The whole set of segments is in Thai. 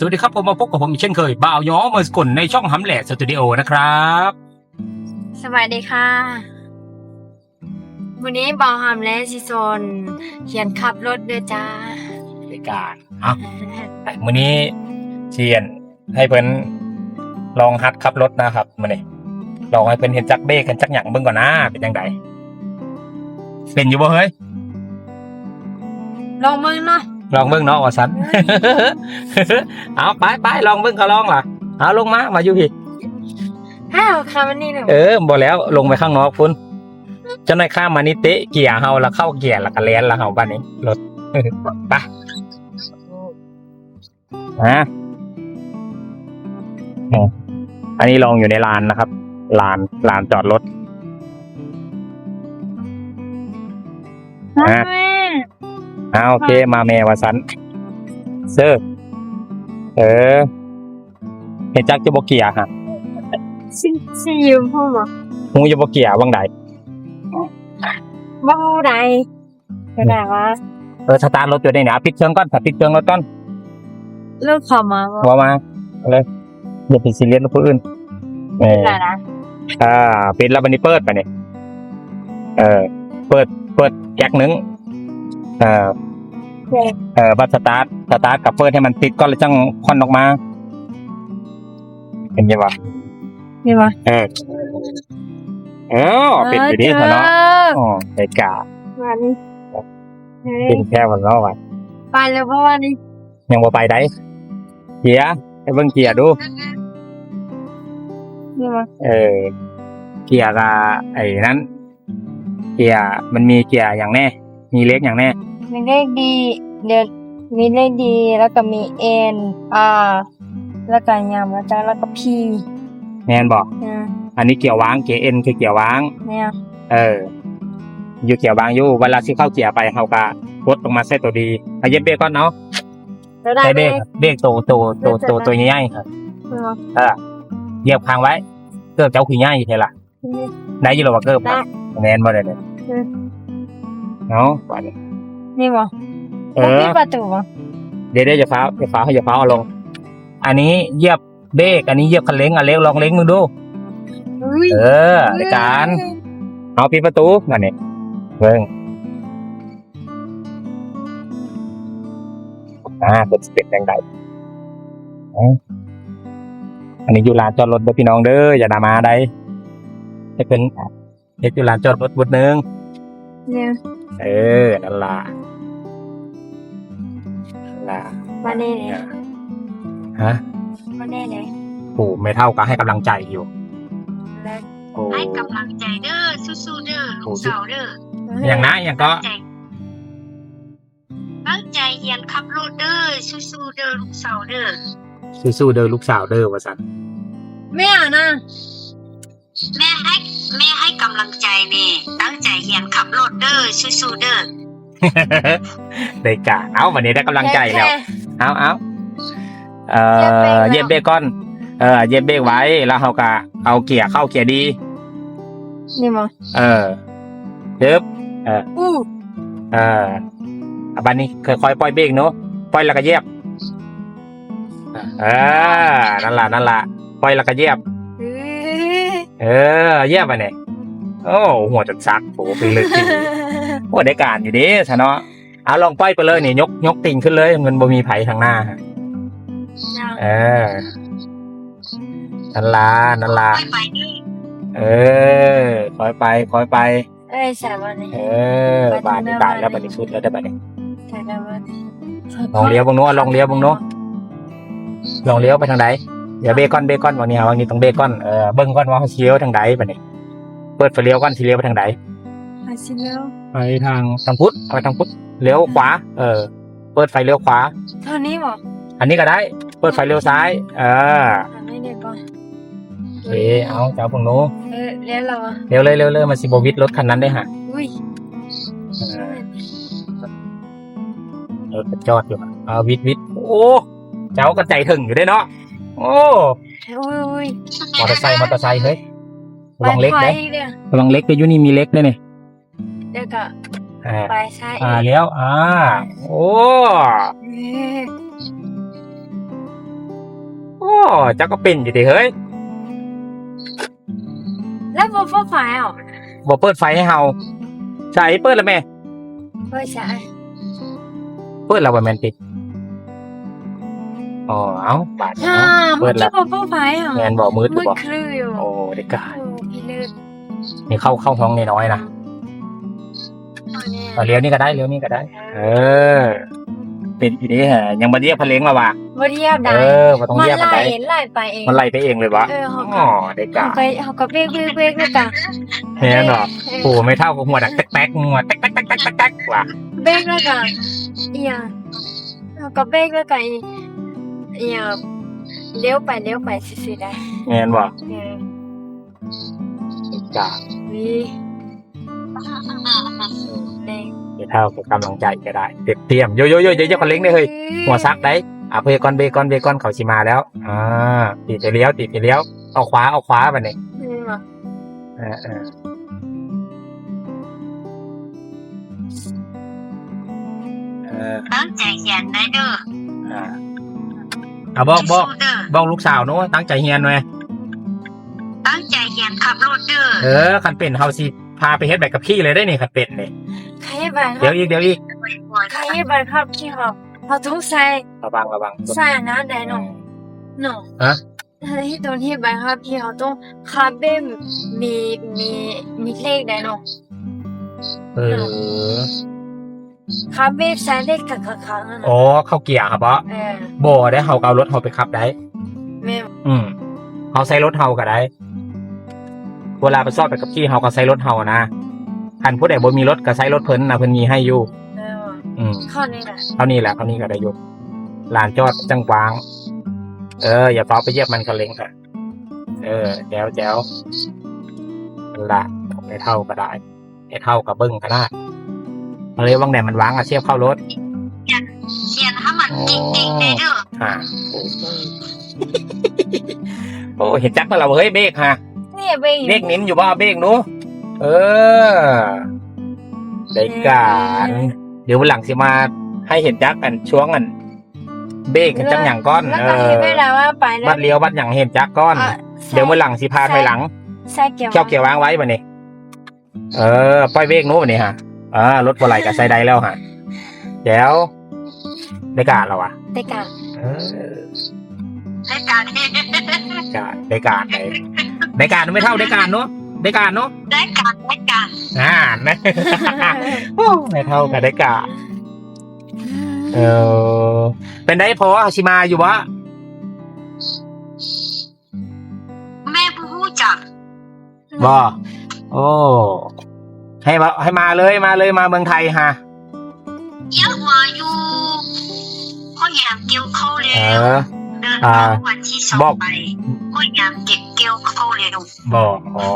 สวัสดีครับผมมาพบกับผมอีกเช่นเคยบ่าวย้อเมอร์สกุลในช่องหำแหล่สตูดิโอนะครับ สวัสดีค่ะ วันนี้บอหามและซิโซนเขียนขับรถด้วยจ้าในการอะมื้อนี้เชียนให้เพิ่นลองหัดขับรถนะครับมื้อนี้ลองให้เพิ่นเห็นจักเบรกกันจักหยังเบิ่งก่อนนะเป็นจังไดเป็นอยู่บ่เฮ้ยลองมึงเนาะ ลองเบิ่งเนาะว่าซั่นเอาไปไปลองเบิ่งก็ลองล่ะ เอาลงมามาอยู่พี่อ้าวค่ะวันนี้หนูเออบ่แล้วลงไปข้างนอกพุ่นเจ้านายข้ามมานี่เตะเกียร์เฮาแล้วเข้าเกียร์แล้วก็แล่นแล้วเฮาบ้านนี้รถไปฮะอันนี้ลองอยู่ในลานนะครับลานลานจอดรถฮะแม่ อ่าโอเคมาแม่วาสันเซอร์เออเห็นจักจะบ่เกียร์ฮะซิซิยืมพ่อมาฮู้จะบ่เกียร์ว่างใดบ้าใดก็ได้วะเออสตาร์ทรถอยู่ได้เนี่ยเอาปิดเครื่องก่อนปิดเครื่องรถก่อนเลิกขอมาบ่ว่ามาเอาเลยอย่าไปซีเรียสกับผู้อื่นเออได้นะอ่าปิดแล้วบันนี้เปิดไปเนี่ยเออ เปิดเปิดแก๊กหนึงเออ เออบัดสตาร์ทสตาร์ทกับเปิดให้มันติดก่อนแล้วจังควันออกมา เป็นไงวะนี่วะเออเออปิดอยู่ดีเถอะเนาะอ๋อไอ้กาวันเฮ้เป็ยนแค่วันเนาะวะไปแล้วเพราะว่านี่ยังบ่ไปได้เกียร์ให้เบิ่งเกียร์ดูนี่วะเออ เกียร์กับไอ้นั้น เกียร์มันมีเกียร์อย่างแน่ มีเล็กอย่างแน่ มีเลขดีเดี๋ยวมีเลขดีแล้วก็มีเอ็นอาแล้วก็ยำแล้วจ้าแล้วก็พีแมนบอก นะอันนี้เกี่ยววางเกียร์เอ็นคือเกี่ยววาง เนี่ยเออ อยู่เกี่ยววางอยู่ เวลาที่เข้าเกียร์ไปเขาก็กดลงมาใส่ตัวดีเอาเย็บเบรกก่อนเนาะแล้วได้ใส่ไหเบมรกเบรกตัวตัวตัวตัวตัวใหญ่ๆครับนี่วะเออเหยียบค้างไว้ เกิบเจ้าขี้ใหญ่เท่าล่ะได้อยี่หรอว่าเกิบได้แมนบ่ได้เลยอืมเนาะว่าดิ นี่วะเอแล้วอพี่ประตูวะเดี๋ยวเดี๋ยวจะฟ้าจะฟ้าให้จะฟ้าเอาลง อันนี้เหยียบเบรกอันนี้เหยียบคันเร่งอะเร่งลองเร่งมึงดูอุ้ยเออในการเอาปิดประตูนั่นนี่เบิ่งอ่าเป็นสเต็ปแดงใดเอาอันนี้อยู่ลานจอดรถเด้อพี่น้องเด้ออย่าดรามาใดให้เป็นเด็กอยู่ลานจอดรถบุดหนึงเนี่ยเออนั่นล่ะ นั่นล่ะมาเน่เลยฮะมาเน่เลยโอ้ไม่เท่ากับให้กำลังใจอยู่แล้วโอ้ให้กำลังใจเด้อสู้ๆเด้อลูกสาวเด้ออย่างนะอย่างก็ใจตั้งใจเรียนขับรถเด้อสู้ๆเด้อลูกสาวเด้อสู้ๆเด้อลูกสาวเด้อว่าสันไม่อะนะแม่ให้แม่ให้กำลังใจนี่ตั้งใจเรียนขับรถเด้อสู้ๆเด้อ ได้กะเอาวันนี้ได้กำลังใจแล้ว เอาเอาเอ่อเหยีเย็ยบบเบเบรรกกก่อน เออ เย็บเบรกไว้ แล้วเขาก็เอาเกียร์เข้าเกียร์ดี นี่มั้งเออเย็บอู้เอออะบันนี้ค่อยๆปล่อยเบรกเนาะปล่อยแล้วก็เหยียบเออนั่นล่ะนั่นล่ะปล่อยแล้วก็เหยียบเฮ้ยเออเหยียบไปเนี่ยโอ้หัวจนซักโอ้โหเป็นเลยจริง โอ้ได้การอยู่ดิซะเนาะเอาลองปล่อยไปเลยนี่ยกยกติ่งขึ้นเลยมันบ่มีไผทางหน้าฮะเออนั่นล่ะนั่นล่ะไปไปเด้อเออคอยไปคอยไปเอ้ยใส่วันนี้เออบาดนี้บาดแล้วบาดนี้สุดแล้วได้บาดนี้ใส่วันนี้ลองเลี้ยวบางโน้นลองเลี้ยวบางโน้นลองเลี้ยวไปทางใดอย่าเบรกก่อนเบรกก่อนวันนี้วันนี้ต้องเบรกก่อนเออเบิ่งก่อนว่าเขาสิเลี้ยวทางใดบาดนี้เปิดไฟเลี้ยวก่อนสิเลี้ยวไปทางใด อาชิแล้วไปทางทางพุทธไปทางพุทธเลี้ยวขวา เออ เปิดไฟเลี้ยวขวา เท่านี้บอกอันนี้ก็ได้ เปิดไฟเลี้ยวซ้าย เออทำให้เด็กก่อนโอเคเอาเจ้าพวกหนู้เออเลี้ยงเราอะเร็วเลยเร็วเลยมาสิบวิทรถคันนั้นได้ฮะอุ้ยเออรถจอดอยู่เอาวิทวิทโอ้เจ้าก็ใจถึงอยู่ได้เนาะโอ้อุ้ยอุ้ยมอเตอร์ไซค์มอเตอร์ไซค์เฮ้ยระวังเล็กไปนะเดี๋ยวระวังเล็กไปอยู่นี่มีเล็กด้วยนี่เดี๋ยวก็อ่าไปใช่อ่าเลี้ยวอ่าโอ้เอ้ยเจ้าก็เป็นอยู่ดิเฮ้ยแล้วบ่ฟ้าไฟอะบ่เปิดไฟให้เฮาใช่เปิดแล้วแม่เฮ้ยใช่เปิดแล้วบ่แม่นติอ๋อเอ้าบาดฮ่าเนาะเมื่เปิอดแล้กี้วบ่ฟ้าไฟอะแม่นบ่มืดอยู่มืดบ่คลื่อยู่โอ้ได้กาโอ้พี่เลิศนี่เข้าเข้าห้องน้อยๆนะ เอาเนี่ยเอาเลี้ยวนี่ก็ได้เลี้ยวนี่ก็ได้ เออ เป็นอยู่นี่ฮะยังบ่เรียกพะเล้งมาว่ะบ่เรียบได้เออบ่ต้องมันเรียกไหลมันได้ไหลไปเอง มันไล่ไปเองเลยวะเออเขาก็อ๋อได้กาเขาไปเขาก็เบรกเบรกเบรกแล้วกันแม่นเหรอเออโอ้ไม่เท่ากับหัวดักแต๊กๆหัวแต๊กๆๆๆๆว่ะเบรกแล้วกันอีหยังเขาก็เบรกแล้วกันอีอีหยังเลี้ยวไปเลี้ยวไปซื่อๆได้แม่นบ่เออได้กาวี เด้งไม่เท่ากับกำลังใจก็ได้เต็มเตรียมโยโยโยเยอะๆคนเล้งได้เฮ้ยหัวซักได้อะเพกอนเบกอนเบกอนเขาชิมาแล้วอ่าตีไปเลี้ยวตีไปเลี้ยวเอาขวาเอาขวาไปเนี่ยอืมอะเออเออเออตั้งใจเขียนได้เด้ออ่าเอาบอกบอกสู้ๆเด้อบอกลูกสาวเนอะตั้งใจเฮียนหน่อยตั้งใจเขียนขับรถเด้อเออคันเป็นเฮาสิพาไปเฮ็ดแบบกับพี่เลยได้นี่คันเป็นนี่ใค รไปคเดี๋รัยวบอีกเดี๋ยวอีกใครไปครับที่เขาเขาต้องใส่ระวังระวังใส่นะได้เนาะเนาะฮะที่ตัวที่ไปครับที่เขาต้องคาเบ้มมีมีมีเลขได้เนาะเออคาเบ้ใช้เลขกับกับกับนั่นอ๋น่ะอเข้าเกียร์ครับบ่เออบ่ได้เฮาก็เอารถเฮาไปขับได้ แม่อืมเขาใช้รถเฮาก็ได้ เวลาไปซอดไปกับพี่เฮาก็ใช้รถเฮานะ คันผู้ใดบ่มีรถก็ใช้รถเพิ่นนะเพิ่นมีให้อยู่เอออืมข้อนี้แหละเท่านี้แหละเท่านี้ก็ได้อยู่ลานจอดจังกวาง เออ อย่าเฝ้าไปเหยียบมันคันเร่งค่ะเออแจ๋วแจ๋วนั่นละไม่เท่าก็ได้ไม่เท่ากับเบิ้งก็ได้เอาเลยว่างไหนมันวางอะเทียบเข้ารถเขียนให้มันจริงๆได้เด้ออ่าโอ้โอ้เห็นจักรเราเฮ้ยเบรกฮะนี่เบงเบรกนิ้มอยู่บ่เบรกหนู เออได้การเดี๋ยววันหลังสิมาให้เห็นจักรกันช่วงกัน เบรกกันจังอย่างก้อนแล้วเอก็อที่เวลาว่าไปแล้บัวดเลี้ยวบัดอย่างเห็นจักรก้อน อะเดี๋ยววันหลังสิพาถอยหลังใส่เกี่ยวเกี่ยวเกี่ยววางไว้บ่นี่เออปล่อยเบรกหนู้นนี่ฮะอ่ารถบ่ไหลกับไซได้แล้วฮะเดี๋ยวได้การแล้วอะได้กันเออในการนี้การได้การได้ได้การไม่เท่าได้การเนาะ ได้การเนาะได้การได้การอ่านะโอ้ไม่เท่ากับได้การเออเป็นได้พออาชิมาอยู่วะแม่ผู้รู้จักบ่โอ้ให้มาให้มาเลยมาเลยมาเมืองไทยฮะเยอะมาอยู่ก็ยามเกี่ยวเข้าเอแล้ว อเดินอ่าทางวันที่สอบอกงไปก็ยามเก็บเกี่ยวเข้าเร็วบอกอ๋อ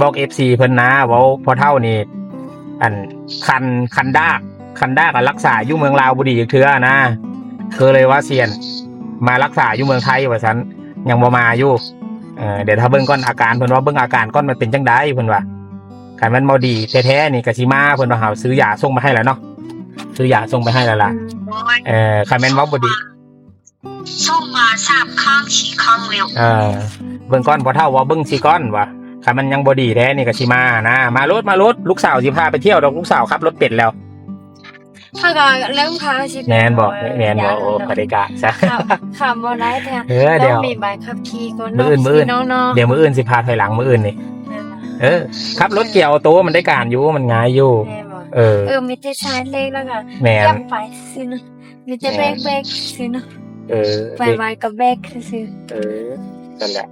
บอกเอฟซีเพิ่นนะเว่าพอเท่านี่อันคันคันดาก คันดากอะรักษาอยู่เมืองลาวบุดีอีกเทื่อนะเคยเลยว่าเซียน มารักษาอยู่เมืองไทยว่าฉันยังบ่มาอยู่เออเดี๋ยวถ้าเบิ่งก้อนอาการเพิ่นว่าเบิ่งอาการก้อนมันเป็นจังไดเพิ่นว่าคันมันบ่ดีแท้ๆนี่ก็สิมาเพิ่นว่าเฮาซื้อยาส่งมาให้แล้วเนาะซื้อยาส่งไปให้แล้วล่ะโอ้ยเออคันแม่นเว้าบ่ดี ส่งมาสามครั้งสี่ครั้งเร็วเออเบิ่งก้อนพอเท่าว่าเบิ่งสิก้อนว่าคันมันยังบ่ดีแท้นี่ก็สิมานะ มารถมารถลูกสาวสิพาไปเที่ยวดอกลูกสาวขับรถเป็ดแล้วถ้าก็เรื่องพาสิแมนบอกแมนบอกโอ้ปฏิกาซะขับขับบ่ได้แท้เออต้เดี๋อยวงมีใบขับขี่ก่อนมื้ออื่นมื้ออื่นน้องๆเดี๋ยวมื้ออื่นสิพาถอยหลังมื้ออื่นนี่เออขับรถเกี่ยวโตวมันได้การอยู่มันง่ายอยู่แม่บอกเออเออมีแต่ใช้เลขแล้วก็แมนย่ำไปซื้อนะมีแต่เบรกเบรกซื้อนะ เออไปไวกับเบรกซื้อเออนั่นแหละ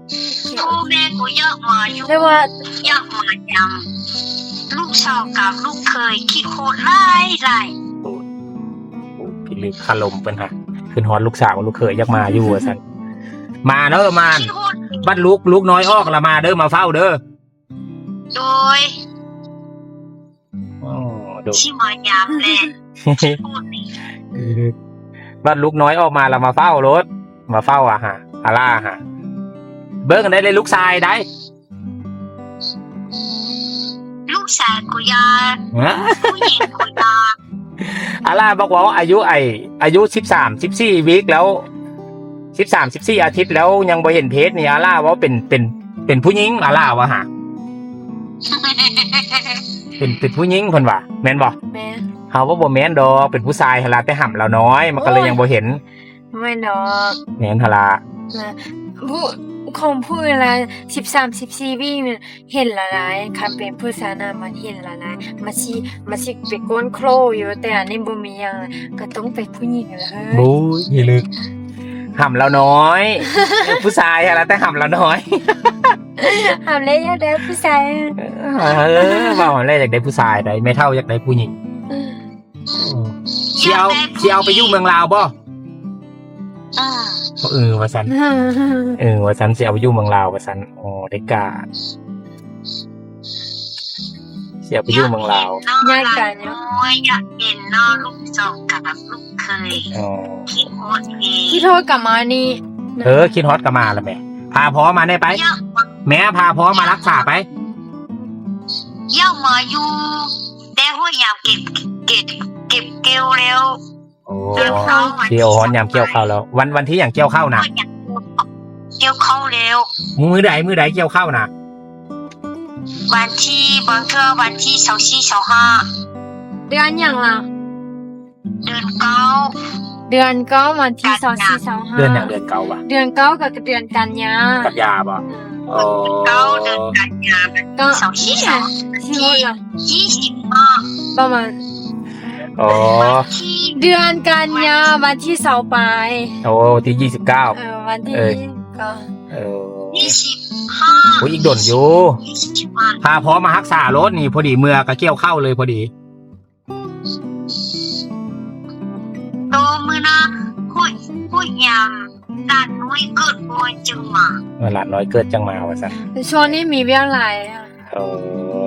พ่อแม่ก็เยอะมาอยู่เรียกว่าเยอะมายำลูกสาวกับลูกเคยขี้โคตรไล่ไล่โอ้พี่ลึกคารมเพิ่นฮะขึ้นฮอดลูกสาวลูกเขยอยากมาอยู่ว่าซั่นมาเด้อมานขี้โคตรบัดลูกลูกน้อยออกละมาเด้อมาเฝ้าเด้อโดยอ๋อดูที่มายำแหละพูดนี่ บัดลูกน้อยออกมาแล้วมาเฝ้ารถ มาเฝ้าอะฮะอาล่าฮะเบิ่งกันได้เลยลูกชายได้ ลูกสาวกูยาฮะผู้หญิงกูยาอาล่าบอกว่าอายุไออายุสิบสามสิบสี่วีคแล้วสิบสามสิบสี่อาทิตย์แล้วยังบ่เห็นเพจนี่อาล่าว่าเป็นเป็นเป็นผู้หญิงอาล่าวะฮะเป็นเป็นผู้หญิงเพิ่นว่าแม่นบ่แม่ เฮาว่าบ่แม่นดอกเป็นผู้ชายหนลาแต่ห่ำเราน้อย มันก็เลยยังบ่เห็นไม่ดอกแม่นหนลานะผู้คงพูดละสิบสามสิบสี่วิเห็นละลายคันเป็นผู้สาวนามันเห็นละลายมาชิมาชิไปก้นโครอยู่แต่อันนี้บ่มีหยังก็ต้องเป็นผู้หญิงเลยบู๊ยอีลึกห่ำเราน้อย ผู้ชายหนลาแต่ห่ำเราน้อยหามเลยอยากได้ผู้ชายเออว่าแรกอยากได้ผู้ชายได้ไม่เท่าอยากได้ผู้หญิงสิ เอาสิเอาไปอยู่เมืองลาวบ่อ่าเออว่าซั่นเออว่าซั่นสิเอาไปอยู่เมืองลาวว่าซั่นอ๋อได้กาสิเอาไปอยู่เมืองลาวอยากกันน้อยอยากเห็นน้อลูกสองกับลูกเคยอ๋อคิดโคตรเองที่โทษกลับมานี่เออคิดฮอตก็มาแล้วแม่พาพ่อมาได้ไปเยอะแม่พาพ่อมารักษาไปเยอะมาอยู่แต่หัวยามเก็บเก็บ เก็บเกลียวแล้วโอ้เกี่ยวฮอนยามเกี่ยวข้าวแล้ว วันวันที่อย่างเกี่ยวข้าวนะเกี่ยวเข้าแล้ว มือใดมือใดเกี่ยวข้าวนะวันที่บางเทื่อวันที่สองสี่สองห้าเดือนหยังล่ะ เดือนเก้าเดือนเก้าวันที่สองสี่สองห้าเดือนอย่างเดือนเก่าวะเดือนเก้ากับเดือนกันยากันยาบ่โอ้เก้าเดือนกันยาก็สองสี่สองที่โทษล่ะยี่สิบห้าประมาณ โอ้วันที่เดือนกันยาวันที่เสาร์ปลายโอ้ที่ยี่สิบเก้า เออวันที่เอ้ยก็เออยี่สิบห้าโอ้ยอีกดนอยู่ยี่สิบห้าพาพ่อมารักษารถนี่พอดีเมื่อก็เกี่ยวข้าวเลยพอดี โตมือนะพูดพูดยำด้านนุ้ยเกิดบนจึงมาเมื่อหลานน้อยเกิดจังมาว่าซั่นช่วงนี้มีเวียงหลายอะ โอ้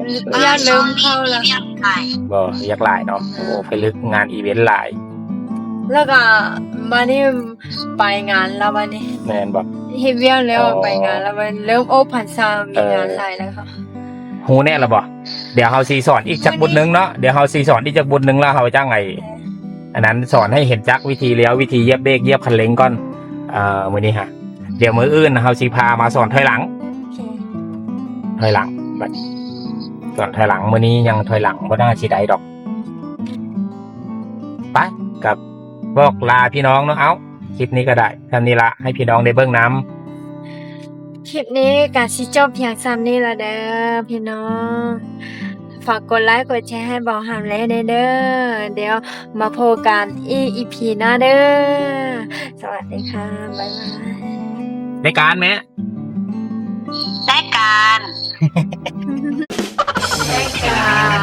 เวียงเริ่มเข้าแล้วเรียกไปบ่อยากหลายเนาะโอ้ไปลึกงานอีเวนต์หลาย แล้วก็มานี่ไปงานแล้ววันนี้แม่นบ่เฮเวียงแล้วอ๋อไปงานแล้วมันเริ่มโอพันซามีงานหลายแล้วค่ะฮู้แน่ละบ่เดี๋ยวเฮาสิสอนอีกจักบทหนึงเนาะเดี๋ยวเฮาสิสอนอีกจักบทหนึงแล้วเฮาจ้างไงอันนั้นสอนให้เห็นจักวิธีเลี้ยววิธีเหยียบเบรกเหยียบคันเร่งก่อนเอ่อมื้อนี้ฮะเดี๋ยวมื้ออื่นเฮาสิพามาสอนถอยหลังโอเคถอยหลังบัด สอนถอยหลังมื้อนี้ยังถอยหลังบ่น่าสิได้ดอกไปกับบอกลาพี่น้องเนาะเอ้าคลิปนี้ก็ได้ทำนี้ละให้พี่น้องได้เบิ่งน้คลิปนี้การสิจบเพียงซ้ำนี้ละเด้อพี่น้อง ฝากกดไลค์กดแชร์ให้บอกหามและเด้อเดี๋ยวมาโพบกันอีอีพีหน้าเด้อสวัสดีค่ะบ๊ายบายำในการแม่ได้การ จ้า